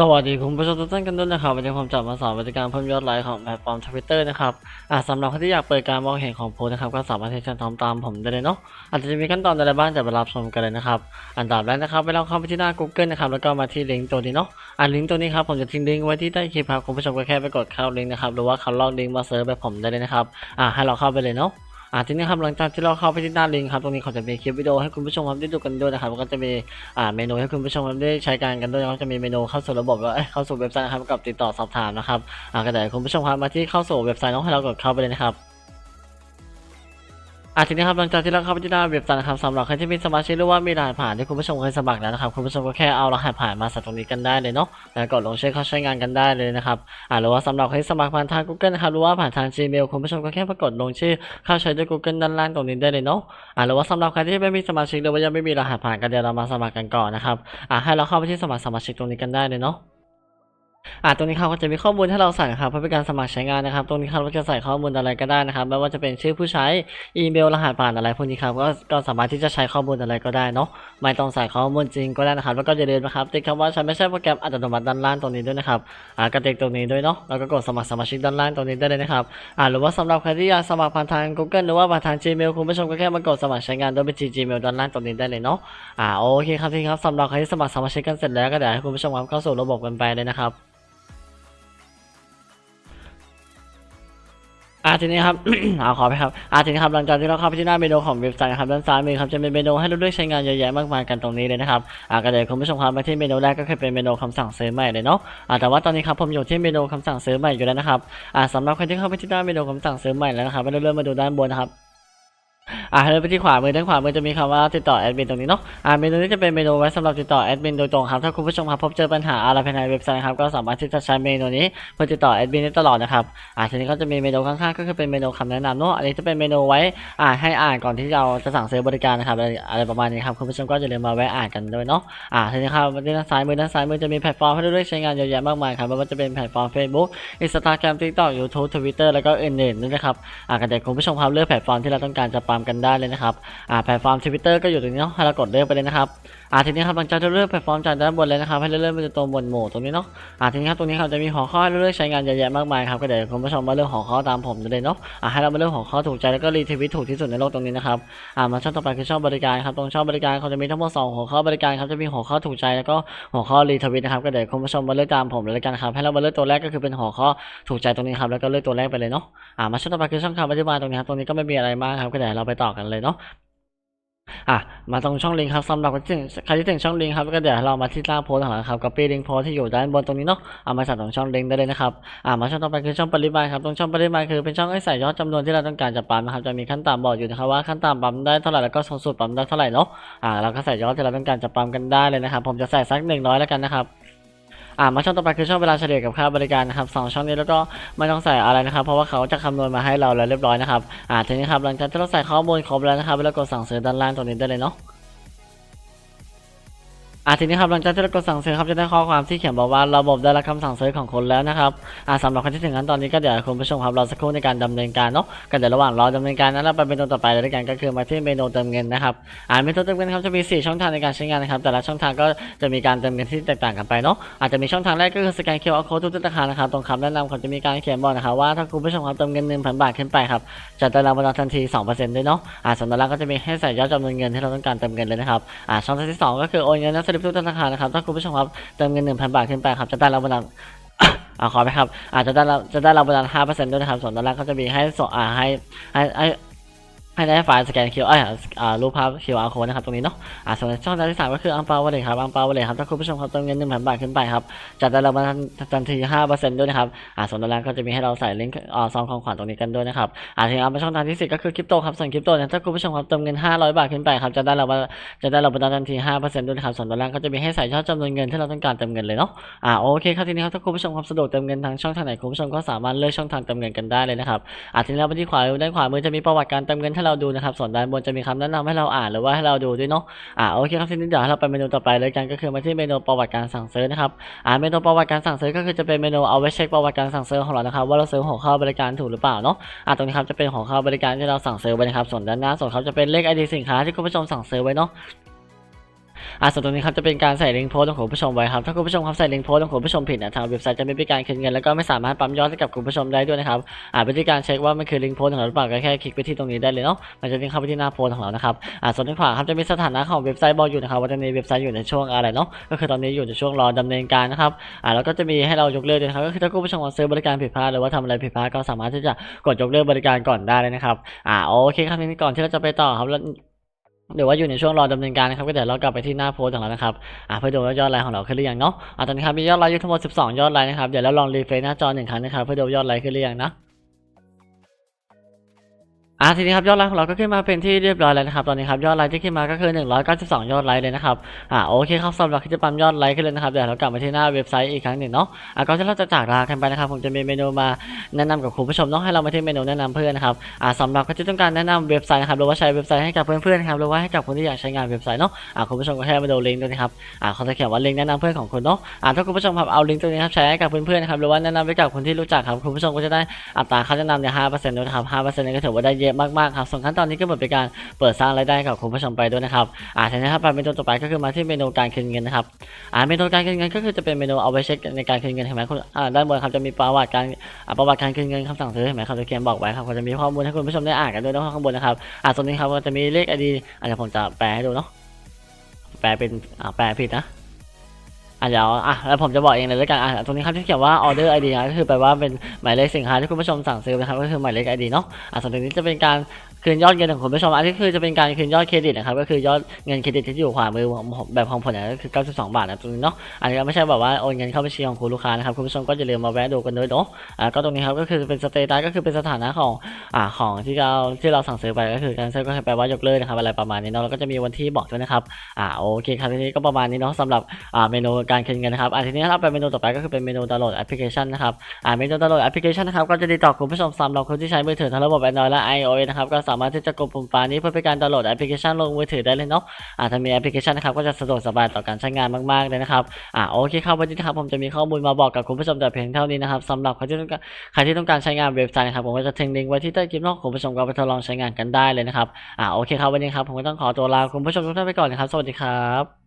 สวัสดีคุณผู้ชมทุกท่านกันด้วยนะครับวันนี้ผมจะมาสอนวิธีการเพิ่มยอดไลค์ของแพลตฟอร์มทวิตเตอร์นะครับอ่าสำหรับใคนที่อยากเปิดการมองเห็นของโพสนะครับก็สามารถที่จะทำตามผมได้เลยเนาะอาจจะมีขั้นตอนอะไรบ้างจะไปรับชมกันเลยนะครับอันดับแรกนะครับไปเราเข้าไปที่หน้า Google นะครับแล้วก็มาที่ลิงก์ตัวนี้เนาะอ่าลิงก์ตัวนี้ครับผมจะทิ้งลิงก์ไว้ที่ใต้คลิปครับคุณผู้ชมก็แค่ไปกดเข้าลิงก์นะครับหรือว่าเขาลอกลิงก์มาเซิร์ชแบบผมได้เลยนะครับอ่าให้เราเข้าไปเลยเนาะ อ่าทีนี้ครับหลังจากที่เราเข้าไปที่หน้าลิงก์ครับตรงนี้เขาจะมีคลิปวิดีโอให้คุณผู้ชมครับได้ดูกันด้วยนะครับแล้วก็จะมีอ่าเมนูให้คุณผู้ชมครับได้ใช้การกันด้วยแล้วก็จะมีเมนูเข้าสู่ระบบแล้วเอ้ยเข้าสู่เว็บไซต์นะครับกับติดต่อสอบถามนะครับอ่าก็เดี๋ยวคุณผู้ชมครับมาที่เข้าสู่เว็บไซต์น้องให้เรากดเข้าไปเลยนะครับ อ่าทีนี้ครับหลังจากที่เราเข้าไปที่หน้าเว็บไซต์นะครับสำหรับใครที่มีสมาชิกหรือว่ามีรหัสผ่านที่คุณผู้ชมเคยสมัครแล้วนะครับคุณผู้ชมก็แค่เอารหัสผ่านมาใส่ตรงนี้กันได้เลยเนาะแล้วกดลงชื่อเข้าใช้งานกันได้เลยนะครับอ่าหรือว่าสำหรับใครที่สมัครผ่านทาง Google นะครับหรือว่าผ่านทาง Gmail คุณผู้ชมก็แค่ปรากฏลงชื่อเข้าใช้ด้วย Google ด้านล่างตรงนี้ได้เลยเนาะอ่าหรือว่าสำหรับใครที่ไม่มีสมาชิกหรือว่ายังไม่มีรหัสผ่านกันเดี๋ยวเรามาสมัครกันก่อนนะครับอ่าให้เราเข้าไปที่สมัครสมาชิกตรงนี้กันได้เลยเนาะ อ่าตรงนี้ครับก็จะมีข้อมูลให้เราใส่ครับเพื่อเป็นการสมัครใช้งานนะครับ ตรงนี้ครับเราจะใส่ข้อมูลอะไรก็ได้นะครับไม่ว่าจะเป็นชื่อผู้ใช้อีเมลรหัสผ่านอะไรพวกนี้ครับก็ก็สามารถที่จะใช้ข้อมูลอะไรก็ได้เนาะไม่ต้องใส่ข้อมูลจริงก็ได้นะครับ แล้วก็อย่าลืมนะครับติดคำว่าใช้ไม่ใช่โปรแกรมอัตโนมัติด้านล่างตรงนี้ด้วยนะครับอ่ากระติกตรงนี้ด้วยเนาะแล้วก็กดสมัครสมาชิกด้านล่างตรงนี้ได้เลยนะครับอ่าหรือว่าสำหรับใครที่อยากสมัครผ่านทาง Google หรือว่าผ่านทาง Gmail คุณผู้ชมก็แค่มากดสมัครใช้งานด้วยบัญชี Gmail ด้านล่างตรงนี้ได้เลยเนาะอ่าโอเคครับที่ครับสำหรับใครที่สมัครสมาชิกกันเสร็จแล้วก็เดี๋ยวให้คุณผู้ชมครับเข้าสู่ระบบกันไปเลยนะครับ อาทีนี้ครับอาขอไปครับอาทีนี้ครับหลังจากที่เราเข้าไปที่หน้าเมนูของเว็บไซต์นะครับด้านซ้ายมือครับจะมีเมนูให้เราเลือกใช้งานเยอะแยะมากมายกันตรงนี้เลยนะครับอ่าก็เดี๋ยวคุณผู้ชมครับมาที่เมนูแรกก็คือเป็นเมนูคำสั่งซื้อใหม่เลยเนาะอ่าแต่ว่าตอนนี้ครับผมอยู่ที่เมนูคำสั่งซื้อใหม่อยู่แล้วนะครับอ่าสำหรับใครที่เข้าไปที่หน้าเมนูคำสั่งซื้อใหม่แล้วนะครับเราเลื่อนมาดูด้านบนนะครับ อ่าให้เราไปที่ขวามือด้านขวามือจะมีคำว่าติดต่อแอดมินตรงนี้เนาะอ่าเมนูนี้จะเป็นเมนูไว้สำหรับติดต่อแอดมินโดยตรงครับถ้าคุณผู้ชมครับพบเจอปัญหาอะไรภายในเว็บไซต์ครับก็สามารถที่จะใช้เมนูนี้เพื่อติดต่อแอดมินได้ตลอดนะครับอ่าทีนี้ก็จะมีเมนูข้างๆก็คือเป็นเมนูคำแนะนำเนาะอันนี้จะเป็นเมนูไว้อ่าให้อ่านก่อนที่เราจะสั่งซื้อบริการนะครับอะไรประมาณนี้ครับคุณผู้ชมก็อย่าลืมมาแวะอ่านกันด้วยเนาะอ่าทีนี้ครับด้านซ้ายมือด้านซ้ายมือจะมีแพลตฟอร์มให้เราเลือกใช้งานเยอะแยะมากมายครับไม่ว่าจะเป็นแพลตฟอร์ม Facebook Instagram TikTok YouTube Twitter แล้วก็อื่นๆด้วยนะครับอ่าก็เดี๋ยวคุณผู้ชมครับเลือกแพลตฟอร์มที่เราต้องการจะปามกันได้เลยนะครับอ่าแพลตฟอร์มทวิตเตอร์ก็อยู่ตรงนี้เนาะให้เรากดเลือกไปเลยนะครับ อ่าทีนี้ครับหลังจากที่เลือกแพลตฟอร์มจากด้านบนเลยนะครับให้เลื่อนไปตรงบนหมู่ตรงนี้เนาะอ่าทีนี้ครับตรงนี้ครับจะมีหัวข้อให้เลือกใช้งานเยอะแยะมากมายครับก็เดี๋ยวคุณผู้ชมมาเลือกหัวข้อตามผมเลยเนาะอ่าให้เรามาเลือกหัวข้อถูกใจแล้วก็รีทวิตถูกที่สุดในโลกตรงนี้นะครับอ่ามาช่องต่อไปคือช่องบริการครับตรงช่องบริการเขาจะมีทั้งหมดสองหัวข้อบริการครับจะมีหัวข้อถูกใจแล้วก็หัวข้อรีทวิตนะครับก็เดี๋ยวคุณผู้ชมมาเลือกตามผมเลยกันครับให้เรามาเลือกตัวแรกก็คือเป็นหัวข้อถูกใจตรงนี้ครับแล้วก็เลือกตัวแรกไปเลยเนาะอ่ามาช่องต่อไปคือช่องคำอธิบายตรงนี้ครับตรงนี้ก็ไม่มีอะไรมากครับก็เดี๋ยวเราไปต่อกันเลยเนาะ อะมาตรงช่องลิงก์ครับสำหรับใครที่ถึงช่องลิงก์ครับก็เดี๋ยวเรามาที่หน้าโพสต์ของเราครับ copy ลิงก์โพสที่อยู่ด้านบนตรงนี้เนาะเอามาใส่ตรงช่องลิงก์ได้เลยนะครับอะมาช่องต่อไปคือช่องปริมาณครับตรงช่องปริมาณคือเป็นช่องให้ใส่ยอดจำนวนที่เราต้องการจะปั๊มนะครับจะมีขั้นต่ำบอกอยู่นะครับว่าขั้นต่ำปั๊มได้เท่าไหร่แล้วก็สูงสุดปั๊มได้เท่าไหร่เนาะอะเราก็ใส่ยอดที่เราต้องการจะปั๊มกันได้เลยนะครับผมจะใส่สักหนึ่งร้อยแล้วกันนะครับ อ่ามาช่องต่อไปคือช่องเวลาเฉลี่ยกับค่าบริการนะครับสองช่องนี้แล้วก็ไม่ต้องใส่อะไรนะครับ เพราะว่าเขาจะคำนวณมาให้เราแล้วเรียบร้อยนะครับอ่าทีนี้ครับหลังจากที่เราใส่ข้อมูลครบแล้วนะครับแล้วกดสั่งซื้อด้านล่างตรงนี้ได้เลยเนาะ อะทีนี้ครับหลังจากที่เรากดสั่งซื้อครับจะได้ข้อความที่เขียนบอกว่าระบบได้รับคำสั่งซื้อของคุณแล้วนะครับอะสำหรับคนที่ถึงขั้นตอนนี้ก็เดี๋ยวคุณผู้ชมครับรอสักครู่ในการดำเนินการเนาะก็เดี๋ยวระหว่างรอดำเนินการนั้นเราไปเมนูต่อไปเลยด้วยกันก็คือมาที่เมนูเติมเงินนะครับอ่าเมนูเติมเงินครับจะมี 4 ช่องทางในการใช้งานนะครับแต่ละช่องทางก็จะมีการเติมเงินที่แตกต่างกันไปเนาะอาจจะมีช่องทางแรกก็คือสแกน QR code ทุกธนาคารนะครับตรงคำแนะนำเขาจะมีการเขียนบอกนะครับว่าถ้าคุณผู้ชมครับเติมเงิน1,000บาทขึ้นไปครับจะได้รับรางวัลทันที2%ด้วยเนาะอ่าสัญลักษณ์ก็จะมีให้ใส่ยอดจำนวนเงินที่เราต้องการเติมเงินเลยนะครับอ่าช่องทางที่สองก็คือโอนเงินและสลิปทุกธนาคารนะครับถ้าคุณผู้ชมครับเติมเงิน 1,000 บาทขึ้นไปครับจะได้รับรางวัลอ่าขอไปครับอาจจะได้รับจะได้รับรางวัน5%ด้วยนะครับส่วนตอนแรกเขาจะมีให้ส่งอ่าให้ให้ ให้ให้ได้ไฟล์สแกนคิวอ่าอ่ารูปภาพ QR code นะครับตรงนี้เนาะอ่าส่วนช่องทางที่สามก็คืออังเปาวอลเล็ตครับอังเปาวอลเล็ตครับถ้าคุณผู้ชมครับเติมเงิน1,000บาทขึ้นไปครับจะได้รับรางวัลทันที5%ด้วยนะครับอ่าส่วนตอนแรกก็จะมีให้เราใส่ลิงก์อ่าซองของขวัญตรงนี้กันด้วยนะครับอ่าทีนี้เอามาช่องทางที่สี่ก็คือคริปโตครับส่วนคริปโตเนี่ยถ้าคุณผู้ชมครับเติมเงิน500บาทขึ้นไปครับจะได้รับจะได้รับรางวัลทันที5%ด้วยนะครับส่วนตอนแรกก็จะมีให้ใส่ยอดจำนวนเงินที่เราต้องการเติมเงินเลยเนาะอ่าโอเคครับทีนี้ครับถ้าคุณผู้ชมครับสะดวกเติมเงินทางช่องทางไหนคุณผู้ชมก็สามารถเลือกช่องทางเติมเงินกันได้เลยนะครับอ่าทีนี้เราไปที่ขวาด้านขวามือจะมีประวัติการเติมเงินให้เราดูนะครับส่วนด้านบนจะมีคำแนะนำให้เราอ่านหรือว่าให้เราดูด้วยเนาะอ่าโอเคครับทีนี้เดี๋ยวเราไปเมนูต่อไปเลยกันก็คือมาที่เมนูประวัติการสั่งซื้อนะครับอ่าเมนูประวัติการสั่งซื้อก็คือจะเป็นเมนูเอาไว้เช็คประวัติการสั่งซื้อของเรานะครับว่าเราซื้อหัวข้าบริการถูกหรือเปล่าเนาะอ่าตรงนี้ครับจะเป็นหัวข้าบริการที่เราสั่งซื้อไว้นะครับส่วนด้านหน้าส่วนเขาจะเป็นเลข ID สินค้าที่คุณผู้ชมสั่งซื้อไว้เนาะ อ่าส่วนตรงนี้ครับจะเป็นการใส่ลิงก์โพสต์ของคุณผู้ชมไว้ครับถ้าคุณผู้ชมครับใส่ลิงก์โพสต์ของคุณผู้ชมผิดนะทางเว็บไซต์จะไม่มีการคืนเงินแล้วก็ไม่สามารถปั๊มยอดให้กับคุณผู้ชมได้ด้วยนะครับอ่าวิธีการเช็คว่ามันคือลิงก์โพสต์ของเราหรือเปล่าก็แค่คลิกไปที่ตรงนี้ได้เลยเนาะมันจะลิงก์เข้าไปที่หน้าโพสต์ของเรานะครับอ่าส่วนที่ขวาครับจะมีสถานะของเว็บไซต์บอกอยู่นะครับว่าตอนนี้เว็บไซต์อยู่ในช่วงอะไรเนาะก็คือตอนนี้อยู่ในช่วงรอดำเนินการนะครับอ่าแล้วก็จะมีให้เรายกเลิกด้วยนะครับก็คือถ้าคุณผู้ชมซื้อบริการผิดพลาดหรือว่าทำอะไรผิดพลาดก็สามารถที่จะกดยกเลิกบริการก่อนได้เลยนะครับอ่าโอเคครับนี้ก่อนที่เราจะไปต่อครับแล้ว หรือว่าอยู่ในช่วงรอดำเนินการนะครับก็เดี๋ยวเรากลับไปที่หน้าโพสต์ของเรานะครับอ่าเพื่อดูว่ายอดไลค์ของเราขึ้นหรือยังเนาะอ่าตอนนี้ครับมียอดไลค์อยู่ทั้งหมด 12 ยอดไลค์นะครับเดี๋ยวเราลองรีเฟรชหน้าจอหนึ่งครั้งนะครับเพื่อดูยอดไลค์ขึ้นหรือยังนะ อะทีนี้ครับยอดไลค์ของเราก็ขึ้นมาเป็นที่เรียบร้อยแล้วนะครับตอนนี้ครับยอดไลค์ที่ขึ้นมาก็คือ 192 ยอดไลค์เลยนะครับอ่าโอเคครับสำหรับที่จะปั๊มยอดไลค์ขึ้นเลยนะครับเดี๋ยวเรากลับมาที่หน้าเว็บไซต์อีกครั้งหนึ่งเนาะอะก่อนที่เราจะจากลากันไปนะครับผมจะมีเมนูมาแนะนำกับคุณผู้ชมเนาะให้เรามาที่เมนูแนะนำเพื่อนนะครับอ่าสำหรับคนที่ต้องการแนะนำเว็บไซต์นะครับหรือว่าใช้เว็บไซต์ให้กับเพื่อนๆนะครับหรือว่าให้กับคนที่อยากใช้งานเว็บไซต์เนาะอ่าคุณผู้ชมก็แค่มาดูลิงก์ตรงนี้ครับอ่าเขาจะเขียนว่าลิงก์แนะนำเพื่อนของคุณเนาะอ่าถ้าคุณผู้ชมครับเอาลิงก์ตรงนี้ครับใช้ให้กับเพื่อนๆนะครับหรือว่าแนะนำไปกับคนที่รู้จักครับคุณผู้ชมก็จะได้อัตราค่าแนะนำเนี่ยห้าเปอร์เซ็นต์ด้วยนะครับห้าเปอร์เซ็นต์ก็ถือว่าได้เยอะมากๆครับส่วนขั้นตอนนี้ก็เหมือนเป็นการเปิดสร้างรายได้กับคุณผู้ชมไปด้วยนะครับอ่าทีนี้ครับไปเมนูต่อไปก็คือมาที่เมนูการคืนเงินนะครับอ่าเมนูการคืนเงินก็คือจะเป็นเมนูเอาไว้เช็คในการคืนเงินเห็นไหมคุณอ่าด้านบนครับจะมีประวัติการอ่าประวัติการคืนเงินคำสั่งซื้อเห็นไหมครับจะเขียนบอกไว้ครับเขาจะมีข้อมูลให้คุณผู้ชมได้อ่านกันด้วยนะข้างบนนะครับอ่าส่วนนี้ครับก็จะมีเลขไอดีอาเดี๋ยวผมจะแปลให้ดูเนาะแปลเป็นอ่าแปลผิดนะ อะเดี๋ยวอะแล้วผมจะบอกเองเลยแล้วกันอะตรงนี้ครับที่เขียนว่า order ID นะก็คือแปลว่าเป็นหมายเลขสินค้าที่คุณผู้ชมสั่งซื้อนะครับก็คือหมายเลข ID เนาะอะส่วนตรงนี้จะเป็นการ คืนยอดเงินของคุณผู้ชมอันนี้คือจะเป็นการคืนยอดเครดิตนะครับก็คือยอดเงินเครดิตที่อยู่ขวามือของแบบของผมเนี่ยก็คือ 92 บาทนะตรงนี้เนาะอันนี้ไม่ใช่แบบว่าโอนเงินเข้าบัญชีของคุณลูกค้านะครับคุณผู้ชมก็อย่าลืมมาแวะดูกันด้วยเนาะอะก็ตรงนี้ครับก็คือเป็นสเตตัสก็คือเป็นสถานะของอ่าของที่เราที่เราสั่งซื้อไปก็คือการเซลก็แปลว่ายกเลิกนะครับอะไรประมาณนี้เนาะแล้วก็จะมีวันที่บอกด้วยนะครับอ่าโอเคครับทีนี้ก็ประมาณนี้เนาะสำหรับอ่าเมนูการคืนเงินนะครับอ่าทีนี้เราไปเมนูต่อไปก็คือเป็นเมนูดาวน์โหลดแอปพลิเคชันนะครับอ่าเมนูดาวน์โหลดแอปพลิเคชันนะครับก็จะดีต่อคุณผู้ชมสำหรับคนที่ใช้มือถือทั้งระบบ Android และ iOS นะครับก็สามารถที่จะกดปุ่มฟ้านี้เพื่อเป็นการดาวน์โหลดแอปพลิเคชันลงมือถือได้เลยเนาะอ่าถ้ามีแอปพลิเคชันนะครับก็จะสะดวกสบายต่อการใช้งานมากๆเลยนะครับอ่าโอเคครับวันนี้นะครับผมจะมีข้อมูลมาบอกกับคุณผู้ชมแต่เพียงเท่านี้นะครับสำหรับใครที่ต้องการใครที่ต้องการใช้งานเว็บไซต์นะครับผมก็จะทิ้งลิงก์ไว้ที่ใต้คลิปเนอกคุณผู้ชมก็ไปทดลองใช้งานกันได้เลยนะครับอ่าโอเคครับวันนี้ครับผมก็ต้องขอตัวลาคุณผู้ชมทุกท่านไปก่อนนะครับสวัสดีครับ